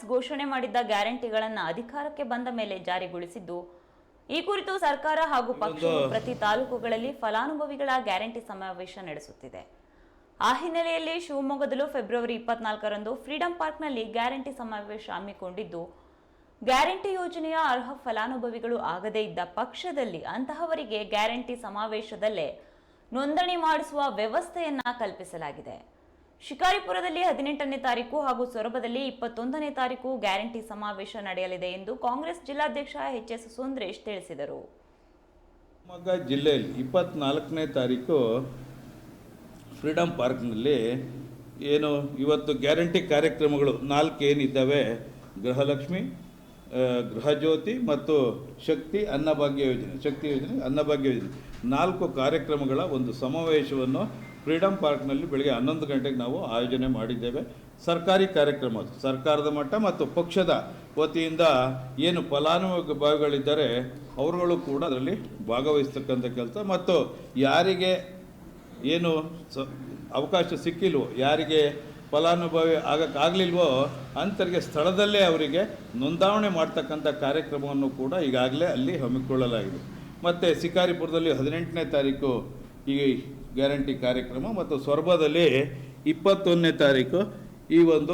ಕಾಂಗ್ರೆಸ್ ಘೋಷಣೆ ಮಾಡಿದ್ದ ಗ್ಯಾರಂಟಿಗಳನ್ನು ಅಧಿಕಾರಕ್ಕೆ ಬಂದ ಮೇಲೆ ಜಾರಿಗೊಳಿಸಿದ್ದು ಈ ಕುರಿತು ಸರ್ಕಾರ ಹಾಗೂ ಪಕ್ಷ ಪ್ರತಿ ತಾಲೂಕುಗಳಲ್ಲಿ ಫಲಾನುಭವಿಗಳ ಗ್ಯಾರಂಟಿ ಸಮಾವೇಶ ನಡೆಸುತ್ತಿದೆ. ಆ ಹಿನ್ನೆಲೆಯಲ್ಲಿ ಶಿವಮೊಗ್ಗದಲ್ಲೂ ಫೆಬ್ರವರಿ ಇಪ್ಪತ್ನಾಲ್ಕರಂದು ಫ್ರೀಡಂ ಪಾರ್ಕ್ನಲ್ಲಿ ಗ್ಯಾರಂಟಿ ಸಮಾವೇಶ ಹಮ್ಮಿಕೊಂಡಿದ್ದು ಗ್ಯಾರಂಟಿ ಯೋಜನೆಯ ಅರ್ಹ ಫಲಾನುಭವಿಗಳು ಆಗದೇ ಇದ್ದ ಪಕ್ಷದಲ್ಲಿ ಅಂತಹವರಿಗೆ ಗ್ಯಾರಂಟಿ ಸಮಾವೇಶದಲ್ಲೇ ನೋಂದಣಿ ಮಾಡಿಸುವ ವ್ಯವಸ್ಥೆಯನ್ನ ಕಲ್ಪಿಸಲಾಗಿದೆ. ಶಿಕಾರಿಪುರದಲ್ಲಿ ಹದಿನೆಂಟನೇ ತಾರೀಕು ಹಾಗೂ ಸೊರಬದಲ್ಲಿ ಇಪ್ಪತ್ತೊಂದನೇ ತಾರೀಕು ಗ್ಯಾರಂಟಿ ಸಮಾವೇಶ ನಡೆಯಲಿದೆ ಎಂದು ಕಾಂಗ್ರೆಸ್ ಜಿಲ್ಲಾಧ್ಯಕ್ಷ ಎಚ್ ಎಸ್ ಸುಂದ್ರೇಶ್ ತಿಳಿಸಿದರು. ಶಿವಮೊಗ್ಗ ಜಿಲ್ಲೆಯಲ್ಲಿ ಇಪ್ಪತ್ನಾಲ್ಕನೇ ತಾರೀಕು ಫ್ರೀಡಮ್ ಪಾರ್ಕ್ನಲ್ಲಿ ಏನು ಇವತ್ತು ಗ್ಯಾರಂಟಿ ಕಾರ್ಯಕ್ರಮಗಳು ನಾಲ್ಕು ಏನಿದ್ದಾವೆ ಗೃಹಲಕ್ಷ್ಮಿ ಗೃಹಜ್ಯೋತಿ ಮತ್ತು ಶಕ್ತಿ ಅನ್ನಭಾಗ್ಯ ಯೋಜನೆ, ಶಕ್ತಿ ಯೋಜನೆ ಅನ್ನಭಾಗ್ಯ ಯೋಜನೆ. ನಾಲ್ಕು ಕಾರ್ಯಕ್ರಮಗಳ ಒಂದು ಸಮಾವೇಶವನ್ನು ಫ್ರೀಡಮ್ ಪಾರ್ಕ್ನಲ್ಲಿ ಬೆಳಗ್ಗೆ ಹನ್ನೊಂದು ಗಂಟೆಗೆ ನಾವು ಆಯೋಜನೆ ಮಾಡಿದ್ದೇವೆ. ಸರ್ಕಾರಿ ಕಾರ್ಯಕ್ರಮ ಸರ್ಕಾರದ ಮಟ್ಟ ಮತ್ತು ಪಕ್ಷದ ವತಿಯಿಂದ ಏನು ಫಲಾನುಭವಿಗಳಿದ್ದಾರೆ ಅವರುಗಳು ಕೂಡ ಅದರಲ್ಲಿ ಭಾಗವಹಿಸ್ತಕ್ಕಂಥ ಕೆಲಸ. ಮತ್ತು ಯಾರಿಗೆ ಏನು ಸ, ಅವಕಾಶ ಸಿಕ್ಕಿಲ್ವೋ, ಯಾರಿಗೆ ಫಲಾನುಭವಿ ಆಗಕ್ಕಾಗಲಿಲ್ವೋ ಅಂಥವ್ರಿಗೆ ಸ್ಥಳದಲ್ಲೇ ಅವರಿಗೆ ನೋಂದಾವಣೆ ಮಾಡ್ತಕ್ಕಂಥ ಕಾರ್ಯಕ್ರಮವನ್ನು ಕೂಡ ಈಗಾಗಲೇ ಅಲ್ಲಿ ಹಮ್ಮಿಕೊಳ್ಳಲಾಗಿದೆ. ಮತ್ತು ಶಿಕಾರಿಪುರದಲ್ಲಿ ಹದಿನೆಂಟನೇ ತಾರೀಕು ಈ ಗ್ಯಾರಂಟಿ ಕಾರ್ಯಕ್ರಮ ಮತ್ತು ಸೊರಬದಲ್ಲಿ ಇಪ್ಪತ್ತೊಂದನೇ ತಾರೀಕು ಈ ಒಂದು